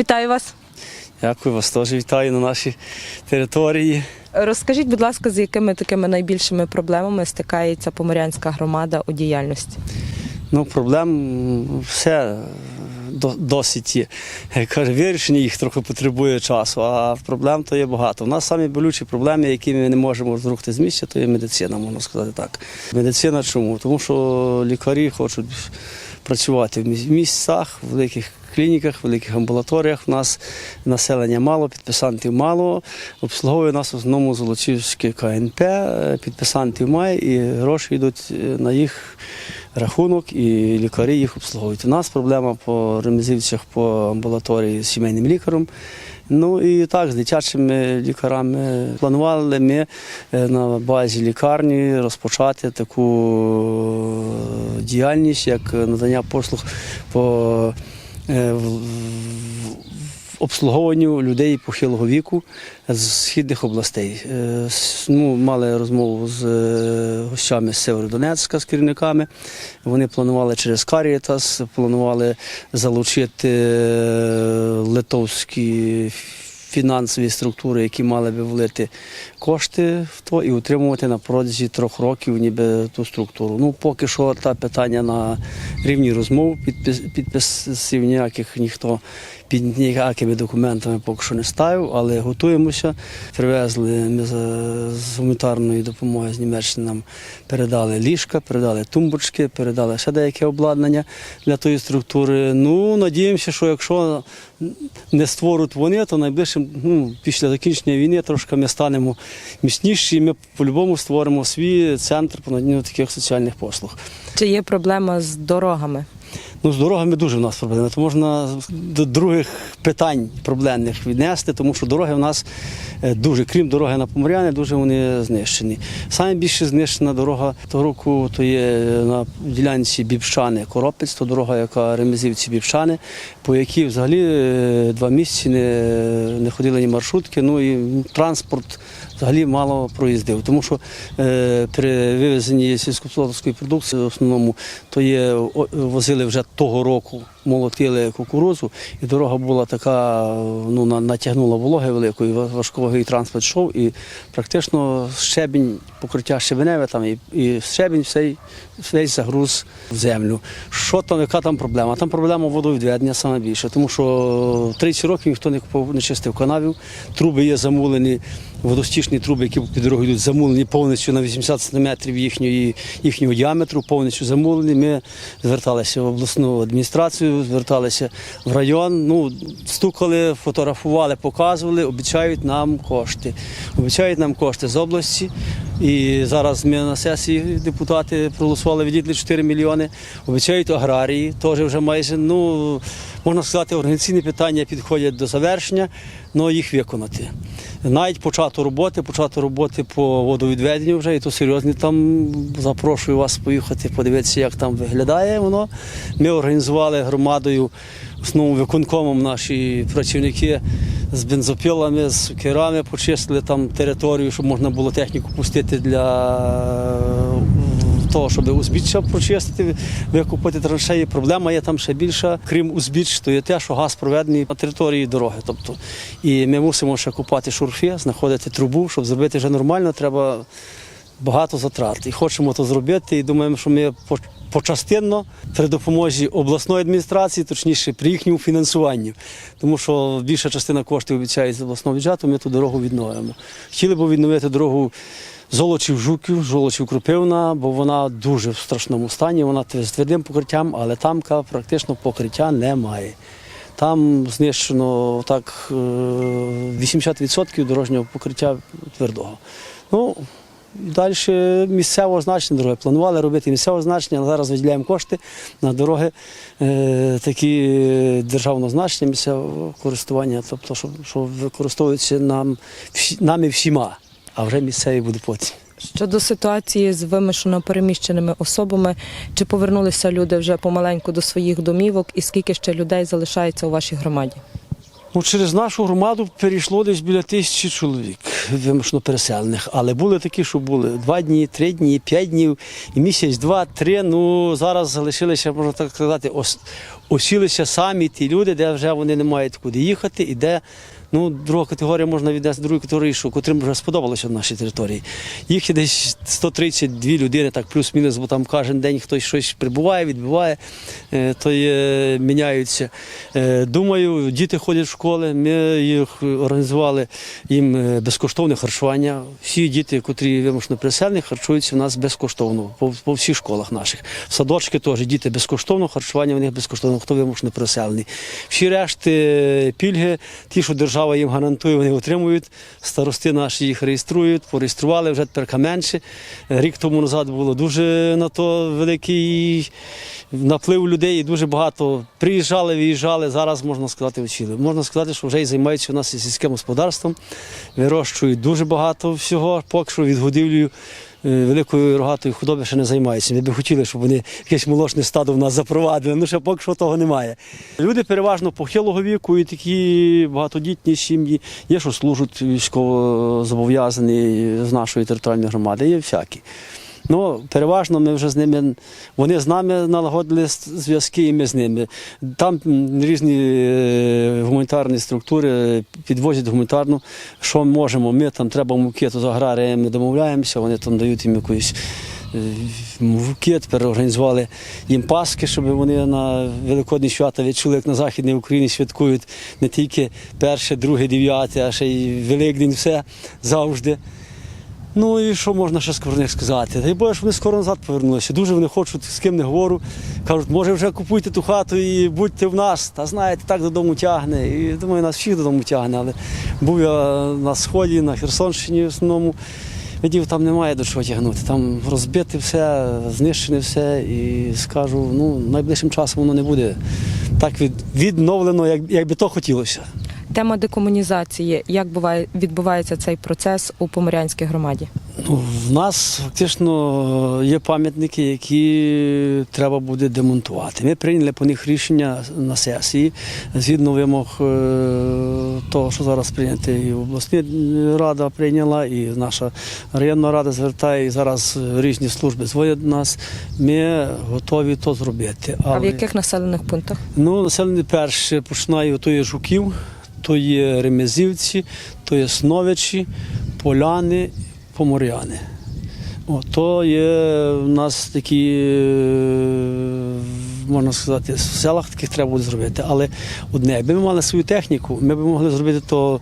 Вітаю вас. Дякую вас теж вітаю на нашій території. Розкажіть, будь ласка, з якими такими найбільшими проблемами стикається поморянська громада у діяльності? Ну, проблем все досить є. Каже, вирішення їх трохи потребує часу, а проблем то є багато. У нас самі болючі проблеми, які ми не можемо зрухти з місця, то є медицина, можна сказати так. Медицина чому? Тому що лікарі хочуть працювати в міс- місцях, в великих клініках, великих амбулаторіях. У нас населення мало, підписантів мало. Обслуговує нас в основному Золочівське КНП, підписантів має і гроші йдуть е, на їх рахунок, і лікарі їх обслуговують. У нас проблема по ремезівцях по амбулаторії з сімейним лікарем. Ну і так, з дитячими лікарами планували ми е, на базі лікарні розпочати таку е, діяльність, як надання послуг по в- в- обслуговуванню людей похилого віку з східних областей. Е, Ну, мали розмову з е, гостями з Северодонецька, з керівниками. Вони планували через Карітас, планували залучити е, литовські фінансові структури, які мали би влити кошти в то і утримувати на протязі трьох років ніби ту структуру. Ну, поки що та питання на рівні розмов, підпис, підписів ніяких ніхто під ніякими документами поки що не ставив, але готуємося. Привезли ми з гуманітарної допомоги з Німеччини нам передали ліжка, передали тумбочки, передали ще деяке обладнання для тої структури. Ну, надіємося, що якщо не створять вони, то найближчим, ну, після закінчення війни трошки ми станемо міцніші, і ми по-любому створимо свій центр по наданню таких соціальних послуг. Чи є проблема з дорогами? Ну, з дорогами дуже в нас проблеми. То можна до других питань проблемних віднести, тому що дороги в нас е, дуже, крім дороги на Поморяни, дуже вони знищені. Саме більше знищена дорога того року то є на ділянці Бібщани Коропець, то дорога, яка Ремезівці Бібщани, по якій взагалі е, два місяці не, не ходили ні маршрутки, ну і транспорт взагалі мало проїздив. Тому що е, при вивезенні сільськогосподарської продукції в основному то є возили вже того року, молотили кукурузу, і дорога була така, ну натягнула вологи великої, ва- транспорт йшов, і практично щебінь, покриття щебеневе там і, і щебінь всей, весь загруз в землю. Що там, яка там проблема? Там проблема водовідведення саме більше, тому що 30 років ніхто не купив, не чистив канавів, труби є замулені, водостічні труби, які під дорогою йдуть, замулені повністю на 80 см їхньої, їхнього діаметру, повністю замулені. Ми зверталися в обласну адміністрацію, зверталися в район. Ну, стукали, фотографували, показували, обіцяють нам кошти. Обіцяють нам кошти з області. І зараз ми на сесії депутати проголосували виділити 4 мільйони. Обіцяють аграрії, теж вже майже, ну, можна сказати, організаційні питання підходять до завершення, але їх виконати. Навіть почато роботи, почато роботи по водовідведенню вже, і то серйозні там запрошую вас поїхати, подивитися, як там виглядає воно. Ми організували громадою, основному виконкомом наші працівники з бензопилами, з сукерами, почистили там територію, щоб можна було техніку пустити для того, щоб узбіччя прочистити, викупити траншеї. Проблема є там ще більша. Крім узбіч, то є те, що газ проведений на території дороги. Тобто, і ми мусимо ще купати шурфи, знаходити трубу, щоб зробити вже нормально, треба багато затрат. І хочемо то зробити. І думаємо, що ми почастинно при допомозі обласної адміністрації, точніше при їхньому фінансуванні. Тому що більша частина коштів обіцяють з обласного бюджету, ми ту дорогу відновимо. Хотіли б відновити дорогу. Золочів жуків, Золочів Крупивна, бо вона дуже в страшному стані, вона з твердим покриттям, але тамка практично покриття немає. Там знищено так е, 80% дорожнього покриття твердого. Ну, Далі місцевого значення дороги. Планували робити місцевого значення, але зараз виділяємо кошти на дороги е, такі державного значення, місцевого користування, тобто, що, що використовуються нам, нами всіма, а вже місцеві буде потім. Щодо ситуації з вимушено переміщеними особами, чи повернулися люди вже помаленьку до своїх домівок, і скільки ще людей залишається у вашій громаді? Ну, через нашу громаду перейшло десь біля тисячі чоловік вимушено переселених. Але були такі, що були два дні, три дні, п'ять днів, і місяць, два, три. Ну зараз залишилися, можна так сказати, ос- осілися самі ті люди, де вже вони не мають куди їхати, і де ну, друга категорія можна віднести до другої категорії, що котрим вже сподобалося в нашій території. Їх є десь 132 людини, так плюс-мінус, бо там кожен день хтось щось прибуває, відбуває, е, то є, міняються. Е, Думаю, діти ходять в школи. Ми їх організували їм е, безкоштовне харчування. Всі діти, котрі вимушено переселені, харчуються в нас безкоштовно по, по всіх школах наших. Садочки теж діти безкоштовно, харчування в них безкоштовно, хто вимушено переселений. Всі решти е, пільги, ті, що держава їм гарантує, вони отримують. Старости наші їх реєструють, пореєстрували вже тепер менше. Рік тому назад було дуже на то великий наплив людей і дуже багато приїжджали, виїжджали. Зараз можна сказати, вчили. Можна сказати, що вже і займаються у нас і сільським господарством, вирощують дуже багато всього, поки що відгодівлею. Е, Великої рогатої худоби ще не займаються. Ми би хотіли, щоб вони якесь молочне стадо в нас запровадили. Ну ще поки що того немає. Люди переважно похилого віку і такі багатодітні сім'ї. Є, що служать військово зобов'язані з нашої територіальної громади, є всякі. Ну, переважно ми вже з ними, вони з нами налагодили зв'язки, і ми з ними. Там різні е, гуманітарні структури підвозять гуманітарну, що можемо. Ми там треба муки, то з аграріями домовляємося, вони там дають їм якусь. е, Муки тепер їм паски, щоб вони на великодні свята відчули, як на Західній Україні святкують не тільки перше, друге, дев'яте, а ще й Великдень, все завжди. Ну і що можна ще про них сказати? Дай Боже, щоб вони скоро назад повернулися. Дуже вони хочуть, з ким не говорю. Кажуть, може вже купуйте ту хату і будьте в нас. Та знаєте, так додому тягне. І думаю, нас всіх додому тягне. Але був я на сході, на Херсонщині в основному. Видів, там немає до чого тягнути. Там розбите все, знищене все. І скажу, ну найближчим часом воно не буде так від, відновлено, як, як би то хотілося. Тема декомунізації. Як буває відбувається цей процес у Поморянській громаді? Ну, в нас фактично є пам'ятники, які треба буде демонтувати. Ми прийняли по них рішення на сесії згідно вимог е, того, що зараз прийнято, і обласна рада прийняла, і наша районна рада звертає, і зараз різні служби дзвонять до нас. Ми готові то зробити. А в яких населених пунктах? Ну, населений перше починаю, то є Жуків, то є Ремезівці, то є Сновичі, Поляни, Поморяни. О, то є в нас такі, е, можна сказати, в селах таких треба буде зробити. Але одне, якби ми мали свою техніку, ми б могли зробити то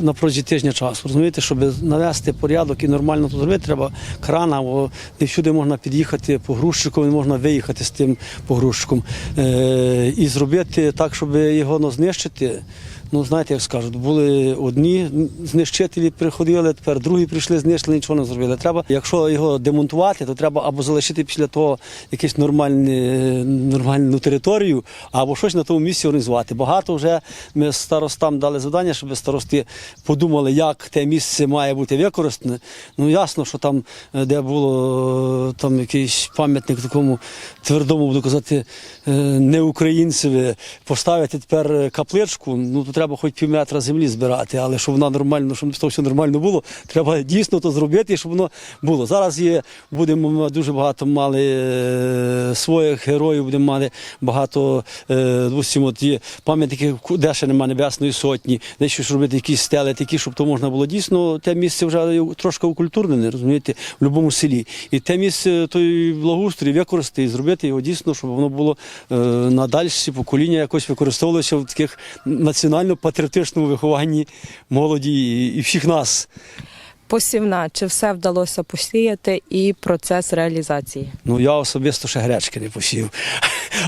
на протязі тижня часу. Розумієте, щоб навести порядок і нормально то зробити, треба крана, бо не всюди можна під'їхати по грузчику, не можна виїхати з тим погрузчиком. Е, і зробити так, щоб його ну, знищити. Ну, знаєте, як скажуть, були одні знищителі приходили, тепер другі прийшли, знищили, нічого не зробили. Треба, якщо його демонтувати, то треба або залишити після того якусь нормальну територію, або щось на тому місці організувати. Багато вже ми старостам дали завдання, щоб старости подумали, як те місце має бути використане. Ну ясно, що там, е, де було е, там якийсь пам'ятник такому твердому, буду казати, е, не українцеві, поставити тепер капличку, ну то треба хоч пів метра землі збирати, але щоб вона нормально, щоб то все нормально було, треба дійсно то зробити, щоб воно було. Зараз є, будемо дуже багато мали своїх героїв, будемо мати багато, допустимо, от пам'ятники, де ще немає небесної сотні, де щось робити, якісь стели такі, щоб то можна було дійсно те місце вже трошки укультурнене, розумієте, в будь-якому селі. І те місце той благоустрій використати і зробити його дійсно, щоб воно було е, на дальші покоління якось використовувалося в таких національно-патріотичному вихованні молоді і, і всіх нас. Посівна, чи все вдалося посіяти і процес реалізації? Ну я особисто ще гречки не посів.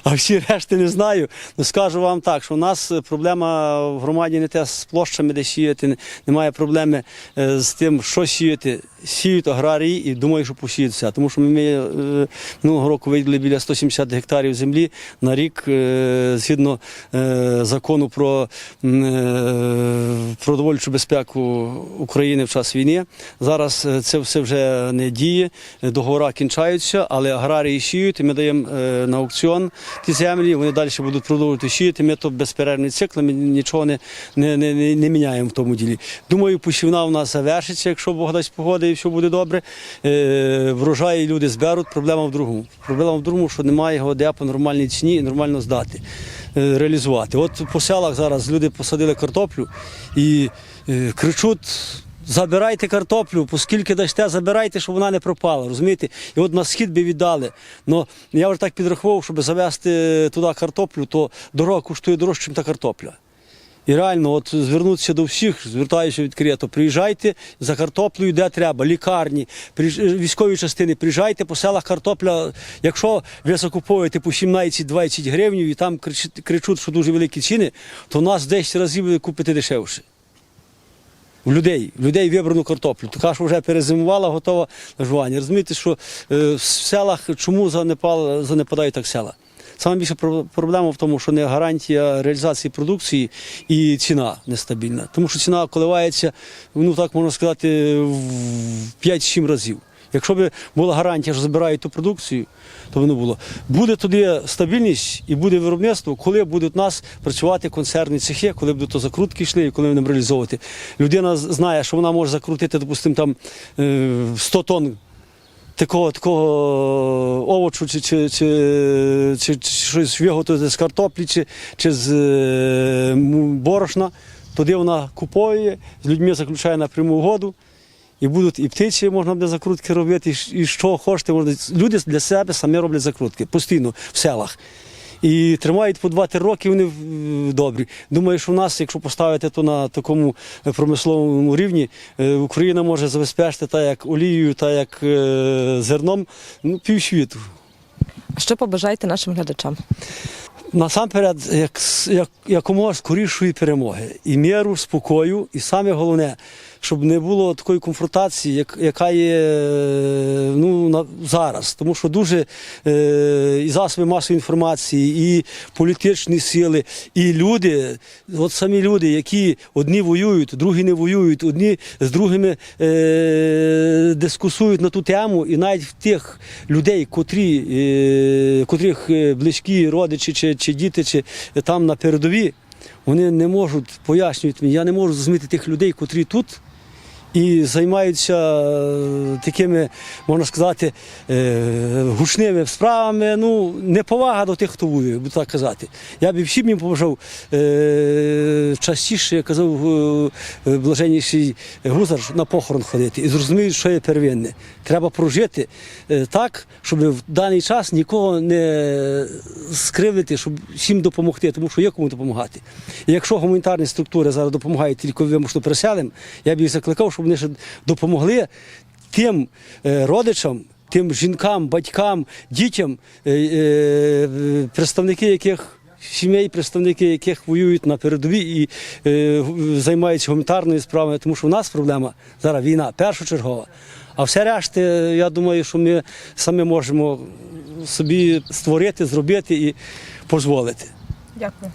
А всі решти не знаю. Ну скажу вам так, що у нас проблема в громаді не те з площами, де сіяти, немає проблеми е, з тим, що сіяти. Сіють аграрії і думаю, що посіють все. Тому що ми е, минулого року виділили біля 170 гектарів землі на рік е, згідно е, закону про е, продовольчу безпеку України в час війни. Зараз е, це все вже не діє, договори кінчаються, але аграрії сіють, і ми даємо е, на аукціон ті землі, вони далі будуть продовжувати сіяти. Ми то безперервний цикл, ми нічого не, не, не, не, міняємо в тому ділі. Думаю, посівна у нас завершиться, якщо Бог дасть погода і все буде добре. Е, врожаї люди зберуть. Проблема в другому. Проблема в другому, що немає його де по нормальній ціні і нормально здати, е, реалізувати. От по селах зараз люди посадили картоплю і е, кричуть. Забирайте картоплю, оскільки дасте, забирайте, щоб вона не пропала. Розумієте? І от на схід би віддали. Ну я вже так підрахував, щоб завезти туди картоплю, то дорога коштує дорожче, ніж та картопля. І реально, от звернутися до всіх, звертаюся відкрито, приїжджайте за картоплею, де треба, лікарні, військові частини, приїжджайте по селах картопля. Якщо ви закуповуєте по 17-20 гривень і там кричуть, що дуже великі ціни, то нас 10 разів ви купите дешевше. В людей, в людей вибрану картоплю. Така що вже перезимувала, готова на жування. Розумієте, що е, в селах чому занепали, занепадають так села? Саме більша про- проблема в тому, що не гарантія реалізації продукції і ціна нестабільна. Тому що ціна коливається, ну так можна сказати, в 5-7 разів. Якщо б була гарантія, що збирають ту продукцію, то воно було. Буде тоді стабільність і буде виробництво, коли будуть у нас працювати концерні цехи, коли будуть то закрутки йшли і коли вони реалізовувати. Людина знає, що вона може закрутити, допустимо, там е, 100 тонн такого, такого овочу чи, чи, чи, чи, чи щось виготовити з картоплі чи, чи з е, борошна. Тоді вона купує, з людьми заключає напряму угоду. І будуть і птиці можна буде закрутки робити, і, що хочете. Можна. Люди для себе самі роблять закрутки постійно в селах. І тримають по 2-3 роки, вони добрі. Думаю, що в нас, якщо поставити то на такому промисловому рівні, е, Україна може забезпечити так як олією, так як е, зерном, ну, півсвіту. А що побажаєте нашим глядачам? Насамперед, як, як, якомога скорішої перемоги, і міру, спокою, і саме головне, щоб не було такої конфронтації, як, яка є е, ну, на, зараз. Тому що дуже е, і засоби масової інформації, і політичні сили, і люди, от самі люди, які одні воюють, другі не воюють, одні з другими е, дискусують на ту тему, і навіть в тих людей, котрі, е, котрих е, близькі родичі чи, чи діти, чи там на передові, вони не можуть пояснювати мені, я не можу зрозуміти тих людей, котрі тут. І займаються е, такими, можна сказати, е, гучними справами. Ну, неповага до тих, хто воює, буду так казати. Я б всім їм побажав е, частіше, я казав блаженніший гузар, на похорон ходити і зрозуміють, що є первинне. Треба прожити так, щоб в даний час нікого не скривити, щоб всім допомогти, тому що є кому допомагати. І якщо гуманітарні структури зараз допомагають тільки вимушено переселеним, я б їх закликав, щоб вони ще допомогли тим е, родичам. Тим жінкам, батькам, дітям, е, е, представники яких сімей, представники яких воюють на передовій і займаються гуманітарною справою, тому що в нас проблема зараз війна першочергова. А все решти, я думаю, що ми самі можемо собі створити, зробити і дозволити. Дякую.